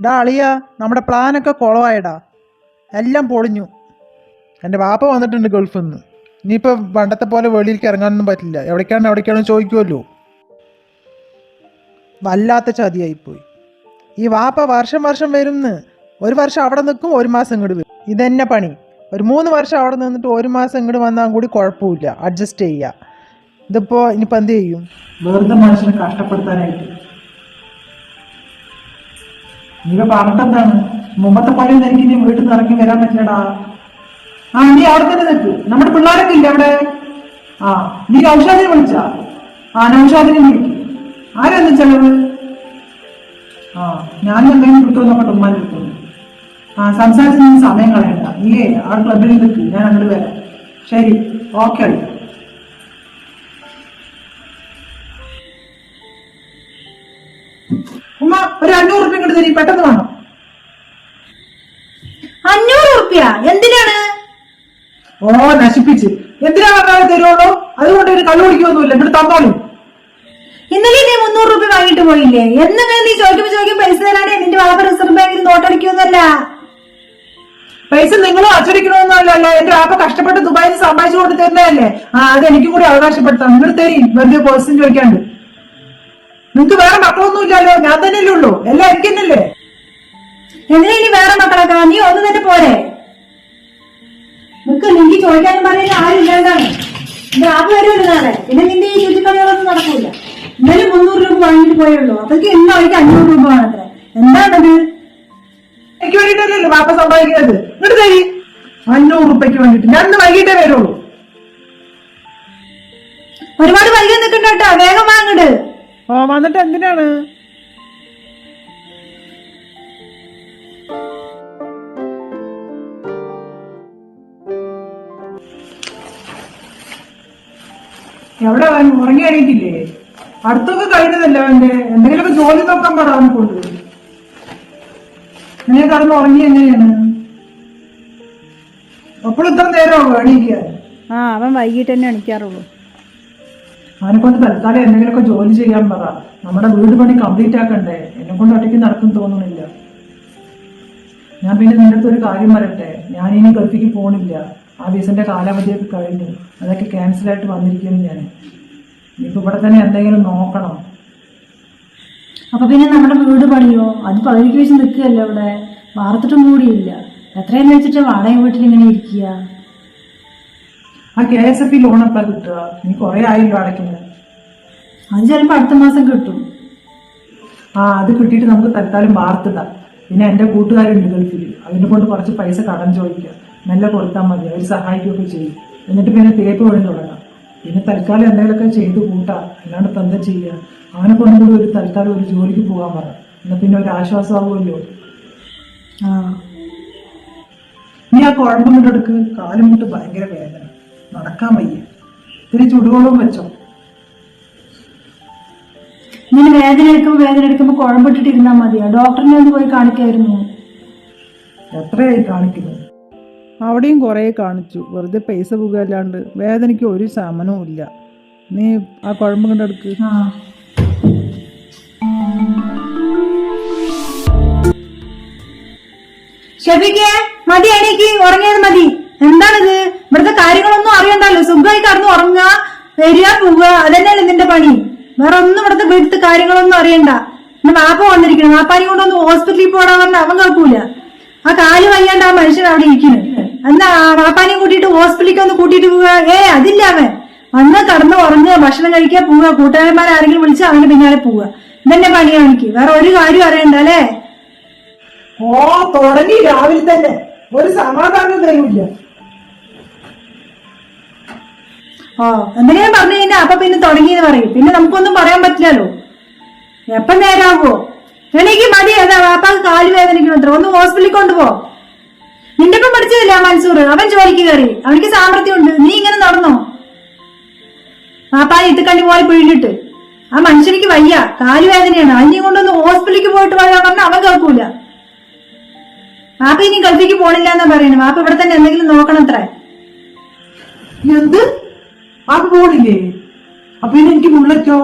ഡാ അളിയ നമ്മുടെ പ്ലാനൊക്കെ കുളമായടാ എല്ലാം പൊളിഞ്ഞു. എന്റെ വാപ്പ വന്നിട്ടുണ്ട് ഗൾഫിൽ നിന്ന്. ഇനിയിപ്പോൾ പണ്ടത്തെ പോലെ വെളിയിലേക്ക് ഇറങ്ങാനൊന്നും പറ്റില്ല. എവിടേക്കാണ് എവിടേക്കാണ് ചോദിക്കുമല്ലോ വല്ലാത്ത ചതിയായിപ്പോയി. ഈ വാപ്പ വർഷം വർഷം വരുന്ന്. ഒരു വർഷം അവിടെ നിൽക്കും ഒരു മാസം ഇങ്ങോട്ട് വരും. ഇതന്നെ പണി. ഒരു മൂന്ന് വർഷം അവിടെ നിന്നിട്ട് ഒരു മാസം ഇങ്ങോട്ട് വന്നാൽ കൂടി കുഴപ്പമില്ല. അഡ്ജസ്റ്റ് ചെയ്യുക ഇതിപ്പോൾ ഇനിയിപ്പോൾ എന്ത് ചെയ്യും? വെറുതെ മനുഷ്യനെ കഷ്ടപ്പെടുത്താനായിട്ട് നീ എന്താണ്? മുമ്പത്തെ പണി എനിക്ക് ഇനി വീട്ടിൽ നിന്ന് ഇറങ്ങി വരാൻ പറ്റില്ലടാ. ആ നീ അവിടെ തന്നെ നിൽക്കു. നമ്മുടെ പിള്ളേരൊക്കെ ഇല്ല അവിടെ? ആ നീ ഔഷാദിനെ വിളിച്ച? ആ നൗഷാദിനെ വിളിക്കും. ആരാന്ന് ചെലവ്? ആ ഞാൻ എന്തെങ്കിലും കിട്ടുമെന്ന് നമ്മുടെ ഉമ്മാനെ കിട്ടുന്നു ആ സംസാരിച്ച് സമയം കളയണ്ട. നീ ആ ക്ലബിൽ നിൽക്കും. ഞാൻ അങ്ങോട്ട് വരാം. ശരി ഓക്കെ ഒരു അഞ്ഞൂറ് റുപ്യ കൊണ്ട് തരി പെട്ടെന്ന് വേണം അഞ്ഞൂറ് റുപ്യ എന്തിനാണ്? ഓ നശിപ്പിച്ച്. എന്തിനാ പറഞ്ഞാൽ തരുള്ളൂ? അതുകൊണ്ട് ഒരു കള്ളു കുടിക്കൊന്നുമില്ല ഇവിടെ തന്നോളൂ. ഇന്നലെ നീ മുന്നൂറ് റുപ്യ വാങ്ങിട്ട് പോയില്ലേ? എന്നിങ്ങനെ നീ ചോദിക്കുമ്പോ ചോദിക്കും പൈസ തരാനേ നിന്റെ വാപ്പ റിസർവ് ബാങ്കിൽ നോട്ടടിക്കൊന്നല്ല പൈസ നിങ്ങളും അച്ചടിക്കണമെന്നല്ല എന്റെ വാപ്പ കഷ്ടപ്പെട്ട് ദുബായിൽ സമ്പാദിച്ചു കൊണ്ട് തരുന്നതല്ലേ? ആ അത് എനിക്കും കൂടി അവകാശപ്പെടുത്താം. നിങ്ങൾ തരി. വെറുതെ പേഴ്സൺ ചോദിക്കാണ്ട്. നിങ്ങക്ക് വേറെ മക്കളൊന്നും ഇല്ലല്ലോ ഞാൻ തന്നെയല്ലേ ഉള്ളൂ. എല്ലാം എനിക്കെന്നല്ലേ. എന്തിനാ ഇനി വേറെ മക്കളൊക്കെ നീ ഒന്ന് തന്നെ പോരെ. നിനക്ക് നിനക്ക് ചോദിക്കാനും പറയാൻ ആരും ഇല്ലാതാണ് എന്റെ ആപ്പ് വരുമല്ലോ നാളെ പിന്നെ നിന്റെ ഈ ചുറ്റിക്കളികളൊന്നും നടക്കൂല. ഇന്നലെ മുന്നൂറ് രൂപ വാങ്ങിട്ട് പോയുള്ളൂ. അതൊക്കെ ഇന്ന് അവർക്ക് അഞ്ഞൂറ് രൂപ വേണത്ര എന്താണത്? എനിക്ക് വേണ്ടിട്ടല്ലോ വാപ്പ സമ്പാദിക്കുന്നത്. ഇങ്ങോട്ട് തരി. അഞ്ഞൂറ് രൂപയ്ക്ക് വേണ്ടിട്ട് ഞാൻ ഇന്ന് വൈകിട്ടേ വരുള്ളൂ. ഒരുപാട് വൈകി നിൽക്കണ്ട കേട്ടോ. വേഗം വാങ്ങട് ഓ വന്നിട്ട് എന്തിനാണ്? എവിടെ അവൻ? ഉറങ്ങി എണീറ്റില്ലേ? അടുത്തൊക്കെ കഴിഞ്ഞതല്ല അവന്റെ എന്തെങ്കിലുമൊക്കെ ജോലി നോക്കാൻ പറ അവനെ കൊണ്ട്. നീ കടന്ന് ഉറങ്ങി എങ്ങനെയാണ്? അപ്പോൾ ഇത്ര നേരമാകും എണീക്കാൻ ആ അവൻ വൈകിട്ട് തന്നെ എണിക്കാറുള്ളൂ. അവനെ കൊണ്ട് തൽക്കാലം എന്തെങ്കിലുമൊക്കെ ജോലി ചെയ്യാൻ പറ. നമ്മുടെ വീട് പണി കംപ്ലീറ്റ് ആക്കണ്ടേ? എന്നെ കൊണ്ട് ഒറ്റയ്ക്ക് നടക്കും തോന്നുന്നില്ല. ഞാൻ പിന്നെ നിന്റെ അടുത്ത് ഒരു കാര്യം പറയട്ടെ? ഞാൻ ഇനി ഗൾഫിക്ക് പോണില്ല. ആ വിസന്റെ കാലാവധിയൊക്കെ കഴിഞ്ഞു. അതൊക്കെ ക്യാൻസൽ ആയിട്ട് വന്നിരിക്കുന്നു ഞാൻ. ഇപ്പൊ ഇവിടെ തന്നെ എന്തെങ്കിലും നോക്കണം. അപ്പൊ പിന്നെ നമ്മുടെ വീട് പണിയോ? അത് പകുതിക്ക് വെച്ച് നിൽക്കുകയല്ലേ അവിടെ? വാർത്തിട്ടും കൂടിയില്ല. എത്രയെന്ന് വെച്ചിട്ട് വാടക വീട്ടിൽ ഇങ്ങനെ ഇരിക്കുക. ആ കെ എസ് എഫ് ലോൺ എപ്പാ കിട്ടുക? ഇനി കുറെ ആയില്ലോ അടയ്ക്കുന്നത് അത് അടുത്ത മാസം കിട്ടും. ആ അത് കിട്ടിയിട്ട് നമുക്ക് തൽക്കാലം വാർത്തിട. പിന്നെ എന്റെ കൂട്ടുകാരുണ്ട് ഗൾഫിൽ അതിനെ കൊണ്ട് കുറച്ച് പൈസ കടം ചോദിക്കുക നല്ല കൊടുത്താൽ മതി. അവർ സഹായിക്കുകയൊക്കെ ചെയ്യും. എന്നിട്ട് പിന്നെ തേപ്പ് പണി തുടങ്ങാം. പിന്നെ തൽക്കാലം എന്തെങ്കിലുമൊക്കെ ചെയ്ത് കൂട്ടാം. അല്ലാണ്ട് ഇപ്പം എന്താ ചെയ്യുക അവനെ കൊണ്ടും കൂടി ഒരു തൽക്കാലം ഒരു ജോലിക്ക് പോകാൻ പറ. എന്നാ പിന്നെ ഒരു ആശ്വാസമാകുമല്ലോ ആ. നീ ആ കുഴപ്പം കൊണ്ടെടുക്ക് കാലും മുട്ട് ഭയങ്കര വേദന. നടക്കാൻ വയ്യ. ഇത്തിരി ചുടുവെള്ളം വെച്ചോ. ഇങ്ങനെ വേദന എടുക്കുമ്പോ വേദന എടുക്കുമ്പോ കുഴമ്പിട്ടിട്ടിരുന്നാ മതിയാ ഡോക്ടറിനെ ഒന്ന് പോയി കാണിക്കായിരുന്നു. എത്രയായി കാണിക്കുന്നു അവിടെയും കുറേ കാണിച്ചു. വെറുതെ പൈസ പോകുകയല്ലാണ്ട് വേദനയ്ക്ക് ഒരു ശമനവും ഇല്ല. നീ ആ കുഴമ്പ് കണ്ടെടുക്ക് ഷെഫിക്ക് മതി എണീക്ക്. ഉറങ്ങിയത് മതി. എന്താണിത്? ഇവിടുത്തെ കാര്യങ്ങളൊന്നും അറിയണ്ടല്ലോ. സുഖമായി കടന്നു ഉറങ്ങുക വരിക പോവുക. അതന്നെയല്ലേ നിന്റെ പണി. വേറെ ഒന്നും ഇവിടുത്തെ വീട്ടിലത്തെ കാര്യങ്ങളൊന്നും അറിയണ്ട. പിന്നെ വാപ്പ വന്നിരിക്കണം വാപ്പാനി കൊണ്ടൊന്ന് ഹോസ്പിറ്റലിൽ പോടാൻ പറഞ്ഞാൽ അവൻ കുഴപ്പമില്ല ആ കാൽ വയ്യാണ്ട് ആ മനുഷ്യൻ അവിടെ ഇരിക്കുന്നു. എന്നാ മാപ്പാനെ കൂട്ടിയിട്ട് ഹോസ്പിറ്റലിലേക്ക് ഒന്ന് കൂട്ടിയിട്ട് പോവുക? ഏ അതില്ല അവൻ. വന്ന് കടന്ന് ഉറങ്ങുക ഭക്ഷണം കഴിക്കുക പോവുക. കൂട്ടുകാരന്മാരെ ആരെങ്കിലും വിളിച്ച് അവന്റെ പിന്നാലെ പോവുക. ഇതന്നെ പണിയാണ് എനിക്ക്. വേറെ ഒരു കാര്യം അറിയണ്ട അല്ലേ? ഓ തുടങ്ങി രാവിലെ തന്നെ. ഒരു സമാധാനം തരൂല്ല. ഓ എന്തെങ്കിലും പറഞ്ഞു കഴിഞ്ഞാൽ അപ്പൊ പിന്നെ തുടങ്ങിയെന്ന് പറയും. പിന്നെ നമുക്കൊന്നും പറയാൻ പറ്റില്ലല്ലോ. എപ്പം നേരാകുമോ എനിക്ക് മതി അതാ വാപ്പാക്ക് കാൽ വേദനിക്കണത്ര ഒന്ന് ഹോസ്പിറ്റലിൽ കൊണ്ടുപോ. നിന്റെ ഒപ്പം പഠിച്ചതില്ല ആ മൻസൂർ അവൻ ജോലിക്ക് കയറി. അവനിക്ക് ഉണ്ട് നീ ഇങ്ങനെ നടന്നോ? വാപ്പാ ഇത്തുക്കണ്ടി പോലെ പിഴിഞ്ഞിട്ട്. ആ മനുഷ്യനിക്ക് വയ്യ. കാൽ വേദനയാണ്. അതിനെ കൊണ്ടൊന്ന് ഹോസ്പിറ്റലിലേക്ക് പോയിട്ട് വരാൻ പറഞ്ഞാൽ അവൻ കേൾക്കൂല. വാപ്പ ഇനി ഗൾഫിക്ക് പോണില്ല എന്നാ പറയുന്നത് വാപ്പ ഇവിടെ തന്നെ എന്തെങ്കിലും നോക്കണം അത്ര എന്ത്? ആ പോണില്ലേ? അപ്പൊ ഇനി എനിക്ക് ബുള്ളറ്റോ?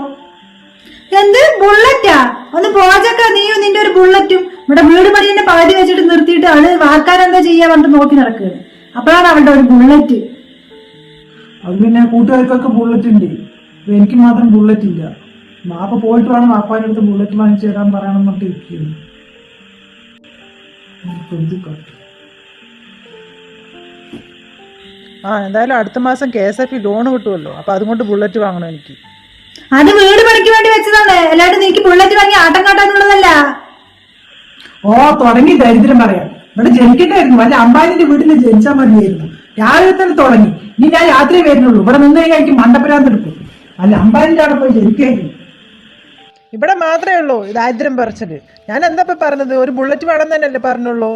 എന്ത്? ബുള്ളറ്റാ? ഒന്ന് പോജക്ക നീയും നിന്റെ ഒരു ബുള്ളറ്റും ഇവിടെ വീട് പണി തന്നെ പകുതി വെച്ചിട്ട് നിർത്തിയിട്ട് അവൾ വാർക്കാരെന്താ ചെയ്യാ പറഞ്ഞിട്ട് നോക്കി നടക്കുകയാണ് അപ്പോഴാണ് അവളുടെ ഒരു ബുള്ളറ്റ്. അത് പിന്നെ കൂട്ടുകാർക്കൊക്കെ ബുള്ളറ്റ് ഉണ്ട് എനിക്ക് മാത്രം ബുള്ളറ്റ് ഇല്ല മാപ്പ പോയിട്ട് വേണം മാപ്പാന്റെ അടുത്ത് ബുള്ളറ്റ് വാങ്ങിച്ചു തരാൻ പറയണം എന്നിട്ട് ഇരിക്കുന്നു ആ എന്തായാലും അടുത്ത മാസം കെ എസ് എഫ് ലോൺ കിട്ടുമല്ലോ. അപ്പൊ അതുകൊണ്ട് ബുള്ളറ്റ് വാങ്ങണം എനിക്ക്. അത് വീട് പണിക്ക് വേണ്ടി വെച്ചതാണ്. അല്ലാണ്ട് നിനക്ക് ബുള്ളറ്റ് വാങ്ങി ആട്ടം കാട്ടാന്നുള്ളതല്ല ഓ തുടങ്ങി ദരിദ്രം പറയാം. ഇവിടെ ജനിക്കണ്ടായിരുന്നു വല്ല അമ്പാനിന്റെ വീട്ടിൽ ജനിച്ചാൽ മതിയായിരുന്നു. രാവിലെ തന്നെ തുടങ്ങി. ഇനി ഞാൻ രാത്രി വരുന്നുള്ളൂ. ഇവിടെ നിന്ന് കഴിഞ്ഞാൽ എനിക്ക് മണ്ടപ്പരാന്ത് എടുക്കും. അല്ല അമ്പാനിന്റെ അവിടെ പോയി ജനിക്കായിരുന്നു. ഇവിടെ മാത്രമേ ഉള്ളൂ ദാരിദ്ര്യം പറിച്ചത്. ഞാൻ എന്താ ഇപ്പൊ പറഞ്ഞത്? ഒരു ബുള്ളറ്റ് വേണം തന്നെയല്ലേ പറഞ്ഞുള്ളൂ?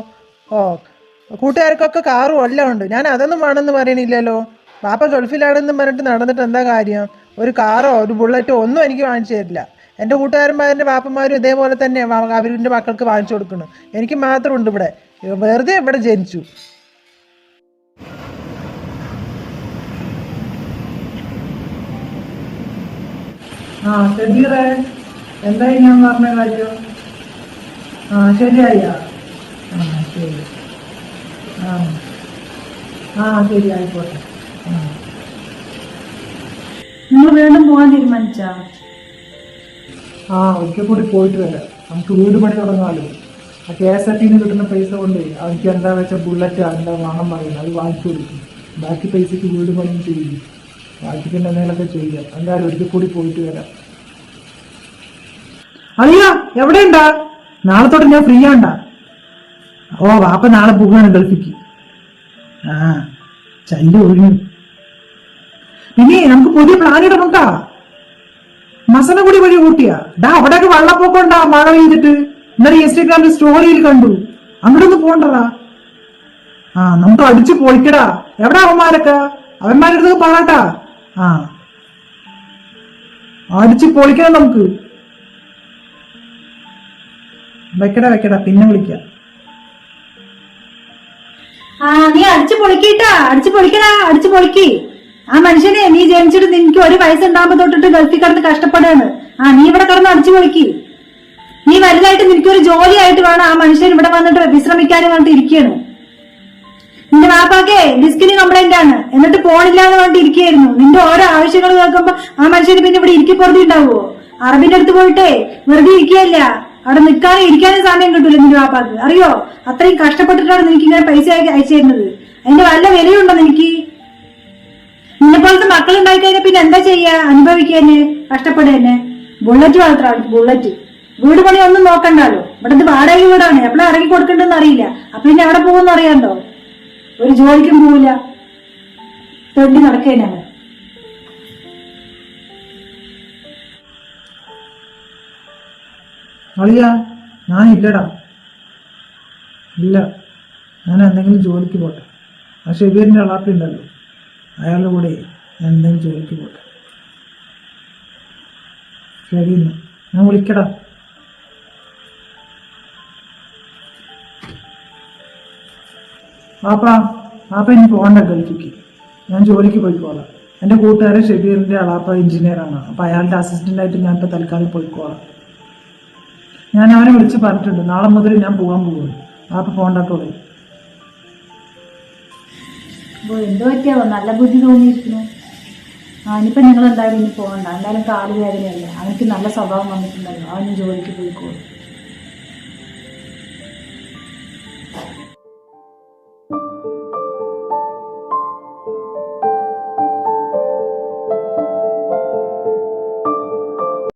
ഓ കൂട്ടുകാർക്കൊക്കെ കാറും എല്ലാം ഉണ്ട്. ഞാൻ അതൊന്നും വേണമെന്ന് പറയണില്ലല്ലോ. പാപ്പ ഗൾഫിലാണെന്ന് പറഞ്ഞിട്ട് നടന്നിട്ട് എന്താ കാര്യം? ഒരു കാറോ ഒരു ബുള്ളറ്റോ ഒന്നും എനിക്ക് വാങ്ങിച്ചു തരില്ല. എന്റെ കൂട്ടുകാരന്മാരുടെ പാപ്പന്മാരും ഇതേപോലെ തന്നെ അവരുടെ മക്കൾക്ക് വാങ്ങിച്ചു കൊടുക്കണം എനിക്ക് മാത്രമുണ്ട് ഇവിടെ. വെറുതെ ഇവിടെ ജനിച്ചു. ആ ഷബീറെ എന്തായി ഞാൻ പറഞ്ഞ കാര്യം? ആ ശരിയായ. ആ ശരി. ആ. ആ ശരി ആയിക്കോട്ടെ. ആ. നിങ്ങൾ വീണ്ടും പോകാൻ തീരുമാനിച്ചാ? ആ ഒരിക്കൽ കൂടി പോയിട്ട് വരാം. നമുക്ക് വീട് പണി തുടങ്ങാമല്ലോ ആ കെ എസ് ആർ ടിന്ന് കിട്ടുന്ന പൈസ കൊണ്ട് അവർക്ക് എന്താ വെച്ചാൽ ബുള്ളറ്റ് എന്താ വാങ്ങാൻ പറയുന്നത് അത് വാങ്ങിച്ചു കൊടുക്കും. ബാക്കി പൈസക്ക് വീട് പണിയും ചെയ്യും. ബാക്കി പിന്നെ എന്തെങ്കിലുമൊക്കെ ചെയ്യാം. എന്തായാലും ഒരിക്കൽ കൂടി പോയിട്ട് വരാം. അറിയാ എവിടെയുണ്ടാ? നാളെ തൊട്ട് ഞാൻ ഫ്രീ ആണ്ടാ ഓ വാപ്പ നാളെ പോവുകയാണ് ഗൾഫിക്ക്. ആ ചല്ല് ഒഴിഞ്ഞു പിന്നെ നമുക്ക് പുതിയ പ്ലാൻ ഇടണുണ്ടാ മസനഗുടി വഴി കൂട്ടിയാ ഡാ അവിടെയൊക്കെ വെള്ളപ്പൊക്കം ഉണ്ടാ മഴ പെയ്തിട്ട്. ഇന്നലെ ഇൻസ്റ്റഗ്രാമിൽ സ്റ്റോറിയിൽ കണ്ടു. അങ്ങോട്ടൊന്ന് പോണ്ടടാ. ആ നമുക്ക് അടിച്ചു പോയിക്കടാ എവിടെ അവന്മാരൊക്കെ? അവന്മാരുടെ അടുത്ത് പാടാട്ടാ. ആ. അടിച്ചു പൊളിക്കണം നമുക്ക്. വെക്കടാ വെക്കടാ. പിന്നെ വിളിക്കാം. ആ നീ അടിച്ചു പൊളിക്കിട്ടാ. അടിച്ചു പൊളിക്കടാ അടിച്ചു പൊളിക്കി. ആ മനുഷ്യനെ നീ ജനിച്ചിട്ട് നിനക്ക് ഒരു വയസ്സുണ്ടാകുമ്പോ തൊട്ടിട്ട് ഗൾഫിൽ കിടന്ന് കഷ്ടപ്പെടാണ് ആ നീ ഇവിടെ കിടന്ന് അടിച്ചു പൊളിക്കി. നീ വലുതായിട്ട് നിനക്കൊരു ജോലിയായിട്ട് വേണം. ആ മനുഷ്യൻ ഇവിടെ വന്നിട്ട് വിശ്രമിക്കാനും പറഞ്ഞിട്ട് ഇരിക്കുകയാണ്. നിന്റെ വാപ്പാക്കേ ഡിസ്കിന് കംപ്ലൈന്റ് ആണ്. എന്നിട്ട് പോണില്ല എന്ന് പറഞ്ഞിട്ട് ഇരിക്കുകയായിരുന്നു. നിന്റെ ഓരോ ആവശ്യങ്ങൾ കേൾക്കുമ്പോ ആ മനുഷ്യന് പിന്നെ ഇവിടെ ഇരിക്കി പുറത്ത് ഉണ്ടാവുമോ അറബിന്റെ അടുത്ത് പോയിട്ടേ വെറുതെ ഇരിക്കുകയല്ല. അവിടെ നിൽക്കാനും ഇരിക്കാനും സമയം കിട്ടൂല നിന്റെ വാപ്പാക്ക്. അറിയോ? അത്രയും കഷ്ടപ്പെട്ടിട്ടാണ് നിനക്ക് ഇങ്ങനെ പൈസ അയച്ചു തരുന്നത്. അതിന്റെ വല്ല വിലയുണ്ടോ നിനക്ക്? നിന്നെ പോലത്തെ മക്കൾ കഴിഞ്ഞാൽ പിന്നെ എന്താ ചെയ്യാ? അനുഭവിക്കാന് കഷ്ടപ്പെടുക ബുള്ളറ്റ് വളർത്താൻ ബുള്ളറ്റ്. വീട് പണി ഒന്നും നോക്കണ്ടല്ലോ. ഇവിടെ വാടക വീടാണ്. എപ്പോഴും ഇറങ്ങി കൊടുക്കണ്ടെന്ന് അറിയില്ല. അപ്പൊ പിന്നെ എവിടെ പോകുമെന്ന് അറിയാണ്ടോ? ഒരു ജോലിക്കും പോവില്ല. തെണ്ടി നടക്കേനാണ് അളിയാ ഞാൻ ഇല്ലടാ. ഇല്ല ഞാൻ എന്തെങ്കിലും ജോലിക്ക് പോട്ടെ. ആ ഷെബീറിന്റെ അളാപ്പി ഉണ്ടല്ലോ അയാളുടെ കൂടെ ഞാൻ എന്തെങ്കിലും ജോലിക്ക് പോട്ടെ. ശരി. ഞാൻ വിളിക്കടാ. പാപ്പാ പാപ്പ ഇനി പോകണ്ട ഗൾഫിക്ക് ഞാൻ ജോലിക്ക് പോയിക്കോളാം. എന്റെ കൂട്ടുകാരൻ ഷെബീറിന്റെ അളാപ്പ എഞ്ചിനീയറാണ്. അപ്പൊ അയാളുടെ അസിസ്റ്റന്റ് ആയിട്ട് ഞാൻ ഇപ്പൊ തൽക്കാലം പോയിക്കോളാം. ഞാൻ അവനെ വിളിച്ച് പറഞ്ഞിട്ടുണ്ട്. നാളെ മുതൽ ഞാൻ പോകാൻ പോകണ്ടോളൂ അപ്പൊ എന്ത് പറ്റിയാവോ? നല്ല ബുദ്ധി തോന്നിയിരിക്കുന്നു. ആ ഇനിയിപ്പോ നിങ്ങൾ എന്തായാലും ഇനി പോകണ്ട. എന്തായാലും കാൽ വേദനയല്ലേ? അവനക്ക് നല്ല സ്വഭാവം വന്നിട്ടുണ്ടല്ലോ. അവന് ജോലിക്ക് പോയിക്കോളും.